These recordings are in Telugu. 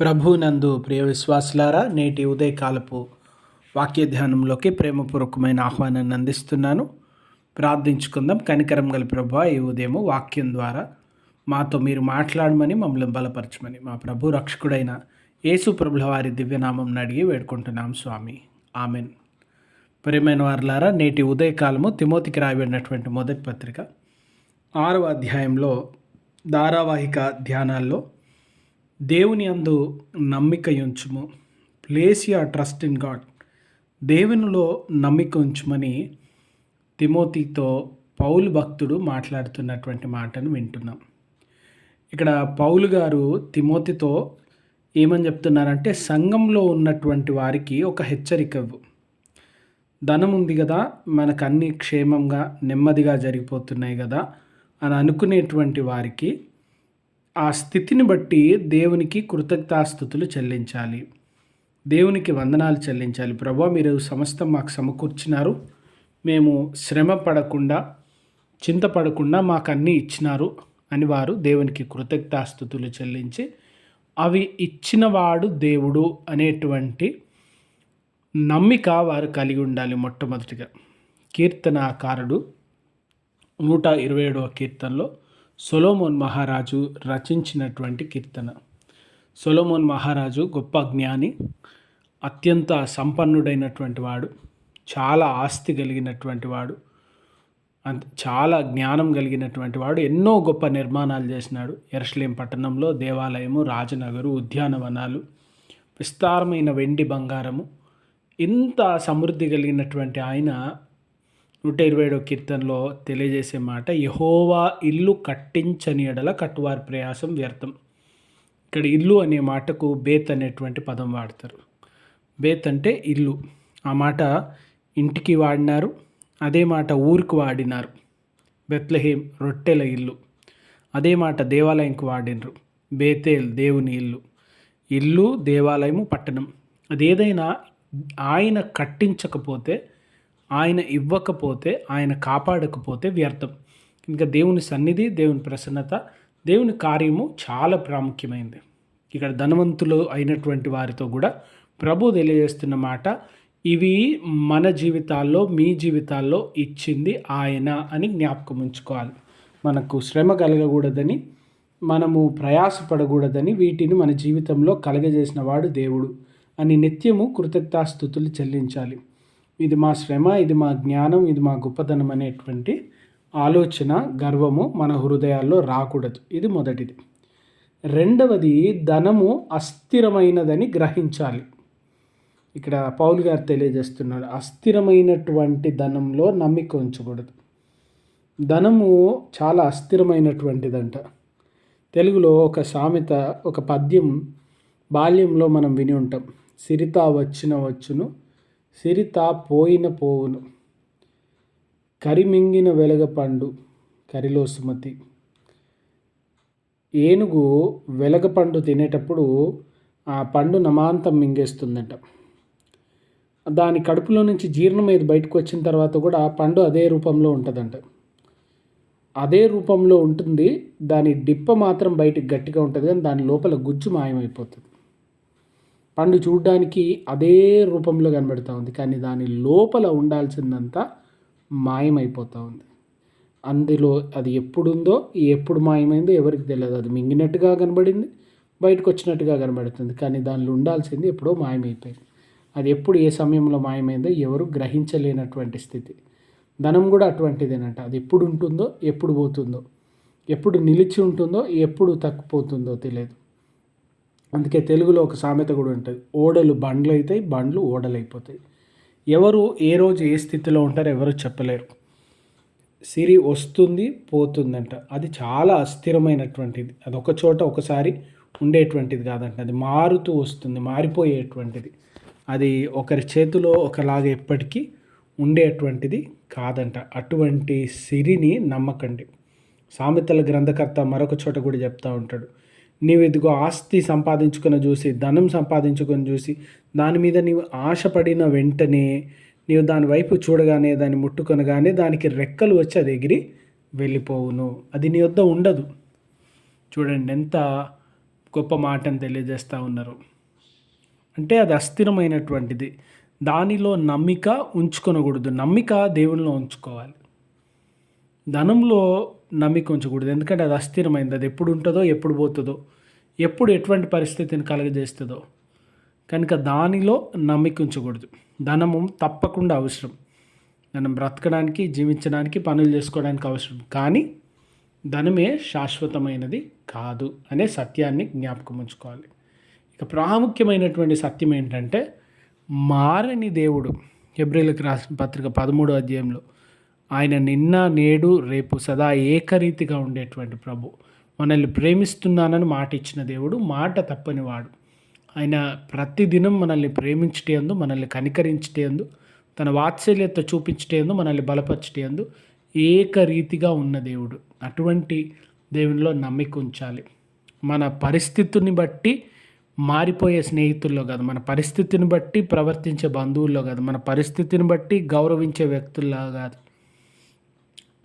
ప్రభునందు ప్రియ విశ్వాసులారా నేటి ఉదయకాలపు వాక్య ధ్యానంలోకి ప్రేమపూర్వకమైన ఆహ్వానాన్ని అందిస్తున్నాను. ప్రార్థించుకుందాం. కనికరం గల ప్రభు ఈ ఉదయం వాక్యం ద్వారా మాతో మీరు మాట్లాడమని మమ్మల్ని బలపరచమని మా ప్రభు రక్షకుడైన యేసు ప్రభుల వారి దివ్యనామం అడిగి వేడుకుంటున్నాం స్వామి. ఆమెన్. ప్రియమైన వారులారా నేటి ఉదయకాలము తిమోతికి రాయబడినటువంటి మొదటి పత్రిక ఆరవ అధ్యాయంలో ధారావాహిక ధ్యానాల్లో దేవుని అందు నమ్మిక ఉంచుము. Place your trust in God. దేవునిలో నమ్మిక ఉంచుమని తిమోతితో పౌలు భక్తుడు మాట్లాడుతున్నటువంటి మాటను వింటున్నాం. ఇక్కడ పౌలు గారు తిమోతితో ఏమని చెప్తున్నారంటే సంఘంలో ఉన్నటువంటి వారికి ఒక హెచ్చరిక ధనం ఉంది కదా మనకు క్షేమంగా నెమ్మదిగా జరిగిపోతున్నాయి కదా అని అనుకునేటువంటి వారికి ఆ స్థితిని బట్టి దేవునికి కృతజ్ఞతాస్థుతులు చెల్లించాలి. దేవునికి వందనాలు చెల్లించాలి. ప్రభా మీరు సమస్తం మాకు సమకూర్చినారు. మేము శ్రమ పడకుండా చింతపడకుండా మాకు అన్నీ ఇచ్చినారు అని వారు దేవునికి కృతజ్ఞతాస్థుతులు చెల్లించి అవి ఇచ్చినవాడు దేవుడు అనేటువంటి నమ్మిక వారు కలిగి ఉండాలి మొట్టమొదటిగా. కీర్తనాకారుడు నూట ఇరవై ఏడవ కీర్తనలో సొలోమోన్ మహారాజు రచించినటువంటి కీర్తన. సొలోమోన్ మహారాజు గొప్ప జ్ఞాని అత్యంత సంపన్నుడైనటువంటి వాడు చాలా ఆస్తి కలిగినటువంటి వాడు అంత చాలా జ్ఞానం కలిగినటువంటి వాడు ఎన్నో గొప్ప నిర్మాణాలు చేసినాడు. ఎరస్లేం పట్టణంలో దేవాలయము రాజనగరు ఉద్యానవనాలు విస్తారమైన వెండి బంగారము ఇంత సమృద్ధి కలిగినటువంటి ఆయన నూట ఇరవై ఏడో కీర్తనలో తెలియజేసే మాట యహోవా ఇల్లు కట్టించని ఎడల కట్టువారి ప్రయాసం వ్యర్థం. ఇక్కడ ఇల్లు అనే మాటకు బేత్ అనేటువంటి పదం వాడతారు. బేత్ అంటే ఇల్లు. ఆ మాట ఇంటికి వాడినారు అదే మాట ఊరికి వాడినారు. బెత్లహేం రొట్టెల ఇల్లు. అదే మాట దేవాలయంకి వాడినరు బేతేల్ దేవుని ఇల్లు. ఇల్లు దేవాలయము పట్టణం. అదేదైనా ఆయన కట్టించకపోతే ఆయన ఇవ్వకపోతే ఆయన కాపాడకపోతే వ్యర్థం. ఇంకా దేవుని సన్నిధి దేవుని ప్రసన్నత దేవుని కార్యము చాలా ప్రాముఖ్యమైనది ఇక్కడ ధనవంతులు అయినటువంటి వారితో కూడా ప్రభు తెలియజేస్తున్న మాట ఇవి మన జీవితాల్లో మీ జీవితాల్లో ఇచ్చింది ఆయన అని జ్ఞాపకం ఉంచుకోవాలి. మనకు శ్రమ కలగకూడదని మనము ప్రయాసపడకూడదని వీటిని మన జీవితంలో కలగజేసిన వాడు దేవుడు అని నిత్యము కృతజ్ఞతాస్థుతులు చెల్లించాలి. ఇది మా శ్రమ ఇది మా జ్ఞానం ఇది మా గొప్పతనం అనేటువంటి ఆలోచన గర్వము మన హృదయాల్లో రాకూడదు. ఇది మొదటిది. రెండవది ధనము అస్థిరమైనదని గ్రహించాలి. ఇక్కడ పౌల్ గారు తెలియజేస్తున్నాడు అస్థిరమైనటువంటి ధనంలో నమ్మిక ఉంచకూడదు. ధనము చాలా అస్థిరమైనటువంటిదంట. తెలుగులో ఒక సామెత ఒక పద్యం బాల్యంలో మనం విని ఉంటాం. సిరిత వచ్చిన వచ్చును సిరిత పోయిన పోవును. కరిమింగిన వెలగపండు కరిలో సుమతి. ఏనుగు వెలగపండు తినేటప్పుడు ఆ పండు నమాంతం మింగేస్తుందంట. దాని కడుపులో నుంచి జీర్ణం మీద బయటకు వచ్చిన తర్వాత కూడా ఆ పండు అదే రూపంలో ఉంటుందంట. అదే రూపంలో ఉంటుంది దాని డిప్ప మాత్రం బయటికి గట్టిగా ఉంటుంది కానీ దాని లోపల గుజ్జు మాయమైపోతుంది. పండు చూడడానికి అదే రూపంలో కనబడుతూ ఉంది. కానీ దాని లోపల ఉండాల్సిందంతా మాయమైపోతూ ఉంది. అందులో అది ఎప్పుడుందో ఎప్పుడు మాయమైందో ఎవరికి తెలియదు అది మింగినట్టుగా కనబడింది బయటకు వచ్చినట్టుగా కనబడుతుంది. కానీ దానిలో ఉండాల్సింది ఎప్పుడో మాయమైపోయింది. అది ఎప్పుడు ఏ సమయంలో మాయమైందో ఎవరు గ్రహించలేనటువంటి స్థితి. ధనం కూడా అటువంటిదేనంట. అది ఎప్పుడు ఉంటుందో ఎప్పుడు పోతుందో ఎప్పుడు నిలిచి ఉంటుందో ఎప్పుడు తక్కుపోతుందో తెలియదు అందుకే తెలుగులో ఒక సామెత కూడా ఉంటుంది. ఓడలు బండ్లు అవుతాయి బండ్లు ఓడలు అయిపోతాయి ఎవరు ఏ రోజు ఏ స్థితిలో ఉంటారో ఎవరు చెప్పలేరు. సిరి వస్తుంది పోతుందంట. అది చాలా అస్థిరమైనటువంటిది. అది ఒక చోట ఒకసారి ఉండేటువంటిది కాదంట. అది మారుతూ వస్తుంది మారిపోయేటువంటిది. అది ఒకరి చేతిలో ఒకలాగా ఎప్పటికీ ఉండేటువంటిది కాదంట. అటువంటి సిరిని నమ్మకండి. సామెతల గ్రంథకర్త మరొక చోట కూడా చెప్తూ ఉంటాడు. నీవు ఇదిగో ఆస్తి సంపాదించుకుని చూసి ధనం సంపాదించుకొని చూసి దాని మీద నీవు ఆశపడిన వెంటనే నీవు దాని వైపు చూడగానే దాన్ని ముట్టుకొనగానే దానికి రెక్కలు వచ్చి అది ఎగిరి వెళ్ళిపోవును. అది నీ వద్ద ఉండదు. చూడండి ఎంత గొప్ప మాటను తెలియజేస్తూ ఉన్నారు. అంటే అది అస్థిరమైనటువంటిది. దానిలో నమ్మిక ఉంచుకొనకూడదు. నమ్మిక దేవునిలో ఉంచుకోవాలి. ధనంలో నమ్మిక ఉంచకూడదు. ఎందుకంటే అది అస్థిరమైంది. అది ఎప్పుడు ఉంటుందో ఎప్పుడు పోతుందో ఎప్పుడు ఎటువంటి పరిస్థితిని కలగజేస్తుందో కనుక దానిలో నమ్మిక ఉంచకూడదు. ధనము తప్పకుండా అవసరం. మనం బ్రతకడానికి జీవించడానికి పనులు చేసుకోవడానికి అవసరం. కానీ ధనమే శాశ్వతమైనది కాదు అనే సత్యాన్ని జ్ఞాపకం ఉంచుకోవాలి. ఇక ప్రాముఖ్యమైనటువంటి సత్యం ఏంటంటే మారని దేవుడు. ఎబ్రిల్కి రాసిన పత్రిక పదమూడో అధ్యాయంలో ఆయన నిన్న నేడు రేపు సదా ఏకరీతిగా ఉండేటువంటి ప్రభు. మనల్ని ప్రేమిస్తున్నానని మాట ఇచ్చిన దేవుడు మాట తప్పని వాడు. ఆయన ప్రతిదినం మనల్ని ప్రేమించటేందు మనల్ని కనికరించటేందు తన వాత్సల్యత చూపించటేందు మనల్ని బలపరచటేందు ఏకరీతిగా ఉన్న దేవుడు. అటువంటి దేవునిలో నమ్మిక ఉంచాలి. మన పరిస్థితిని బట్టి మారిపోయే స్నేహితుల్లో కాదు మన పరిస్థితిని బట్టి ప్రవర్తించే బంధువుల్లో కాదు మన పరిస్థితిని బట్టి గౌరవించే వ్యక్తుల్లో కాదు.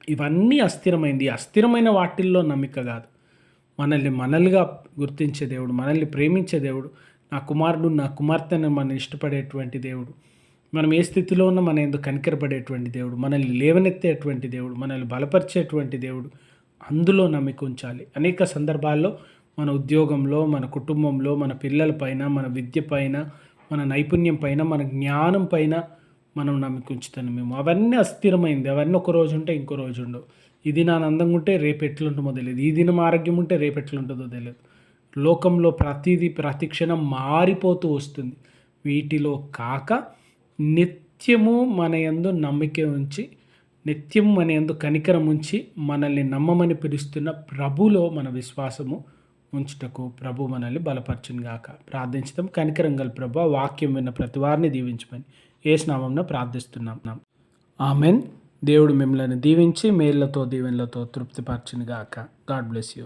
ఇవన్నీ అస్థిరమైంది. అస్థిరమైన వాటిల్లో నమ్మిక కాదు. మనల్ని మనల్గా గుర్తించే దేవుడు మనల్ని ప్రేమించే దేవుడు నా కుమారుడు నా కుమార్తెను మనం ఇష్టపడేటువంటి దేవుడు మనం ఏ స్థితిలో ఉన్నా మన ఎందుకు కనికరపడేటువంటి దేవుడు మనల్ని లేవనెత్తేటువంటి దేవుడు మనల్ని బలపరిచేటువంటి దేవుడు అందులో నమ్మిక ఉంచాలి. అనేక సందర్భాల్లో మన ఉద్యోగంలో మన కుటుంబంలో మన పిల్లల పైన మన విద్య పైన మన నైపుణ్యం పైన మన జ్ఞానం పైన మనం నమ్మిక ఉంచుతాను మేము. అవన్నీ అస్థిరమైంది. అవన్నీ ఒక రోజు ఉంటే ఇంకో రోజు ఉండవు. ఇది నా అందంగా ఉంటే రేపు ఎట్లుంటుందో తెలియదు. ఈ దినం ఆరోగ్యం ఉంటే రేపు ఎట్లుంటుందో తెలియదు. లోకంలో ప్రతిదీ ప్రతిక్షణం మారిపోతూ వస్తుంది. వీటిలో కాక నిత్యము మన యందు నమ్మిక ఉంచి నిత్యం మన యందు కనికరం ఉంచి మనల్ని నమ్మమని పిలుస్తున్న ప్రభులో మన విశ్వాసము ఉంచుటకు ప్రభు మనల్ని బలపరచును గాక ప్రార్థించడం కనికరం గల ప్రభు వాక్యం విన్న ప్రతి వారిని దీవించమని ఏ ప్రార్థిస్తున్నాం. ఆమెన్. దేవుడు మిమ్మల్ని దీవించి మేళ్ళతో దీవెనలతో తృప్తిపరచును గాక గాడ్ బ్లెస్ యూ.